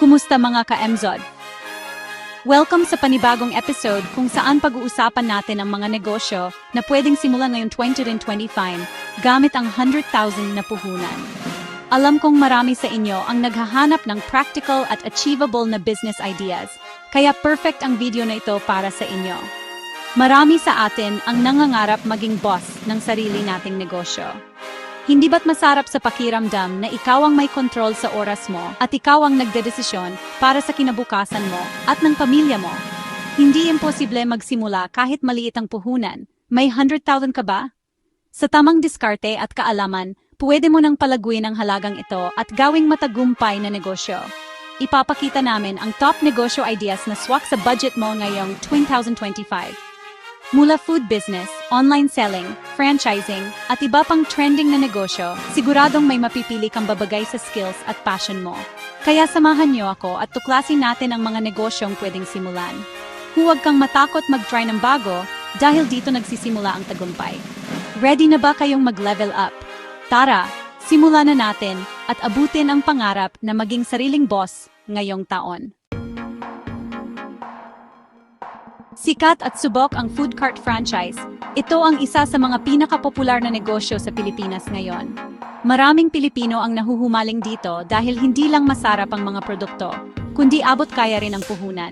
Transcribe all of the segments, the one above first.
Kumusta mga ka-MZOD? Welcome sa panibagong episode kung saan pag-uusapan natin ang mga negosyo na pwedeng simulan ngayong 2025 gamit ang 100,000 na puhunan. Alam kong marami sa inyo ang naghahanap ng practical at achievable na business ideas, kaya perfect ang video na ito para sa inyo. Marami sa atin ang nangangarap maging boss ng sarili nating negosyo. Hindi ba't masarap sa pakiramdam na ikaw ang may control sa oras mo at ikaw ang nagdedesisyon para sa kinabukasan mo at ng pamilya mo? Hindi imposible magsimula kahit maliit ang puhunan. May 100,000 ka ba? Sa tamang diskarte at kaalaman, pwede mo nang palaguin ang halagang ito at gawing matagumpay na negosyo. Ipapakita namin ang top negosyo ideas na swak sa budget mo ngayong 2025. Mula food business, online selling, franchising, at iba pang trending na negosyo, siguradong may mapipili kang babagay sa skills at passion mo. Kaya samahan niyo ako at tuklasin natin ang mga negosyong pwedeng simulan. Huwag kang matakot mag-try ng bago dahil dito nagsisimula ang tagumpay. Ready na ba kayong mag-level up? Tara, simulan na natin at abutin ang pangarap na maging sariling boss ngayong taon. Sikat at subok ang food cart franchise. Ito ang isa sa mga pinakapopular na negosyo sa Pilipinas ngayon. Maraming Pilipino ang nahuhumaling dito dahil hindi lang masarap ang mga produkto, kundi abot kaya rin ang puhunan.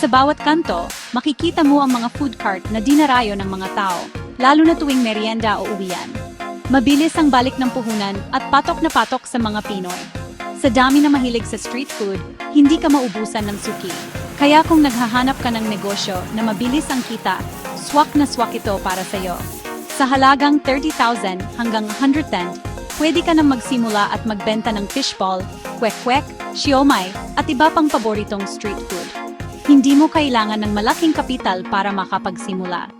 Sa bawat kanto, makikita mo ang mga food cart na dinarayo ng mga tao, lalo na tuwing merienda o uwian. Mabilis ang balik ng puhunan at patok na patok sa mga Pinoy. Sa dami na mahilig sa street food, hindi ka maubusan ng suki. Kaya kung naghahanap ka ng negosyo na mabilis ang kita, swak na swak ito para sa'yo. Sa halagang 30,000 hanggang 110, pwede ka nang magsimula at magbenta ng fishball, kwek-kwek, siomay, at iba pang paboritong street food. Hindi mo kailangan ng malaking kapital para makapagsimula.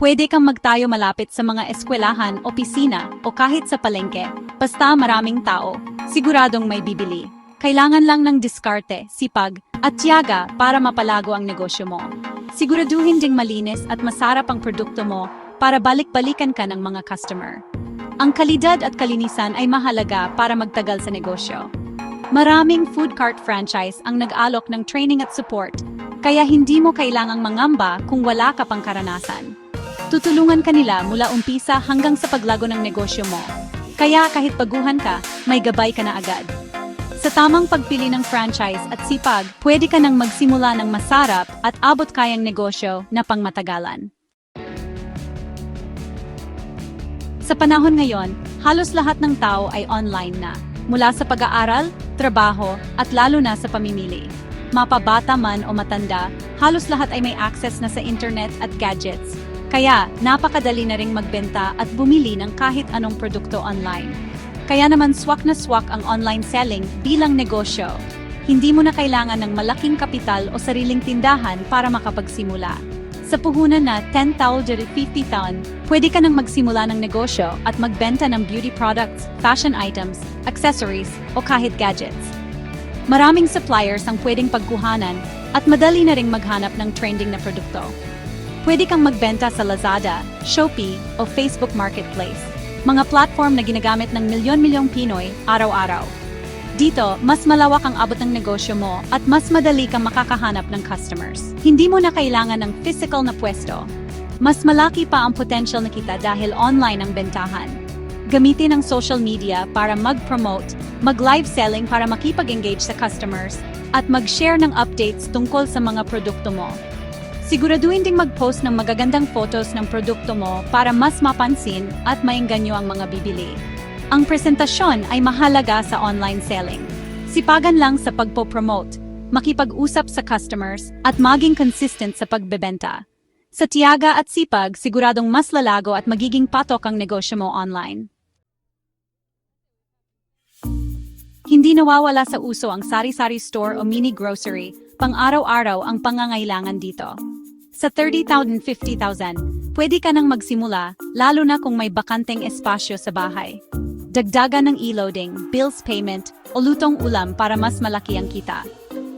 Pwede kang magtayo malapit sa mga eskwelahan, opisina, o kahit sa palengke. Basta maraming tao, siguradong may bibili. Kailangan lang ng diskarte, sipag, at tiyaga para mapalago ang negosyo mo. Siguraduhin ding malinis at masarap ang produkto mo para balik-balikan ka ng mga customer. Ang kalidad at kalinisan ay mahalaga para magtagal sa negosyo. Maraming food cart franchise ang nag-alok ng training at support, kaya hindi mo kailangang mangamba kung wala ka pang karanasan. Tutulungan ka nila mula umpisa hanggang sa paglago ng negosyo mo. Kaya kahit baguhan ka, may gabay ka na agad. Sa tamang pagpili ng franchise at sipag, pwede ka nang magsimula ng masarap at abot kayang negosyo na pangmatagalan. Sa panahon ngayon, halos lahat ng tao ay online na, mula sa pag-aaral, trabaho, at lalo na sa pamimili. Mapabata man o matanda, halos lahat ay may access na sa internet at gadgets. Kaya, napakadali na ring magbenta at bumili ng kahit anong produkto online. Kaya naman swak na swak ang online selling bilang negosyo. Hindi mo na kailangan ng malaking kapital o sariling tindahan para makapagsimula. Sa puhunan na 10,000 to 50,000, pwede ka nang magsimula ng negosyo at magbenta ng beauty products, fashion items, accessories, o kahit gadgets. Maraming suppliers ang pwedeng pagkuhanan at madali na ring maghanap ng trending na produkto. Pwede kang magbenta sa Lazada, Shopee, o Facebook Marketplace mga platform na ginagamit ng milyon-milyong Pinoy araw-araw. Dito, mas malawak ang abot ng negosyo mo at mas madali kang makakahanap ng customers. Hindi mo na kailangan ng physical na pwesto. Mas malaki pa ang potential na kita dahil online ang bentahan. Gamitin ang social media para mag-promote, mag-live selling para makipag-engage sa customers, at mag-share ng updates tungkol sa mga produkto mo. Siguraduhin ding mag-post ng magagandang photos ng produkto mo para mas mapansin at maingganyo ang mga bibili. Ang presentasyon ay mahalaga sa online selling. Sipagan lang sa pagpo-promote, makipag-usap sa customers, at maging consistent sa pagbebenta. Sa tiyaga at sipag, siguradong mas lalago at magiging patok ang negosyo mo online. Hindi nawawala sa uso ang sari-sari store o mini grocery, pang-araw-araw ang pangangailangan dito. Sa 30,000, 50,000, pwede ka nang magsimula, lalo na kung may bakanteng espasyo sa bahay. Dagdagan ng e-loading, bills payment, o lutong ulam para mas malaki ang kita.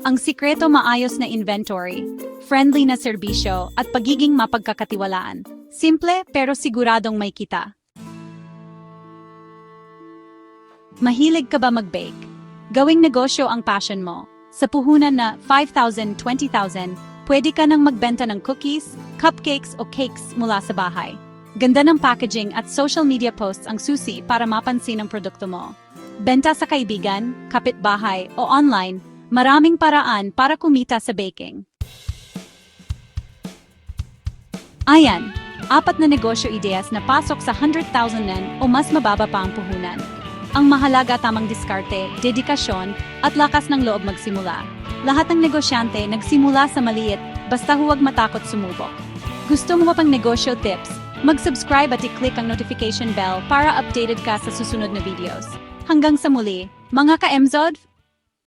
Ang sikreto maayos na inventory, friendly na serbisyo, at pagiging mapagkakatiwalaan. Simple pero siguradong may kita. Mahilig ka ba mag-bake? Gawing negosyo ang passion mo. Sa puhunan na 5,000, 20,000, pwede ka nang magbenta ng cookies, cupcakes o cakes mula sa bahay. Ganda ng packaging at social media posts ang susi para mapansin ang produkto mo. Benta sa kaibigan, kapitbahay o online, maraming paraan para kumita sa baking. Ayan, apat na negosyo ideas na pasok sa 100,000 nen o mas mababa pa ang puhunan. Ang mahalaga tamang diskarte, dedikasyon, at lakas ng loob magsimula. Lahat ng negosyante nagsimula sa maliit, basta huwag matakot sumubok. Gusto mo pa pang negosyo tips? Mag-subscribe at i-click ang notification bell para updated ka sa susunod na videos. Hanggang sa muli, mga ka-MZOD,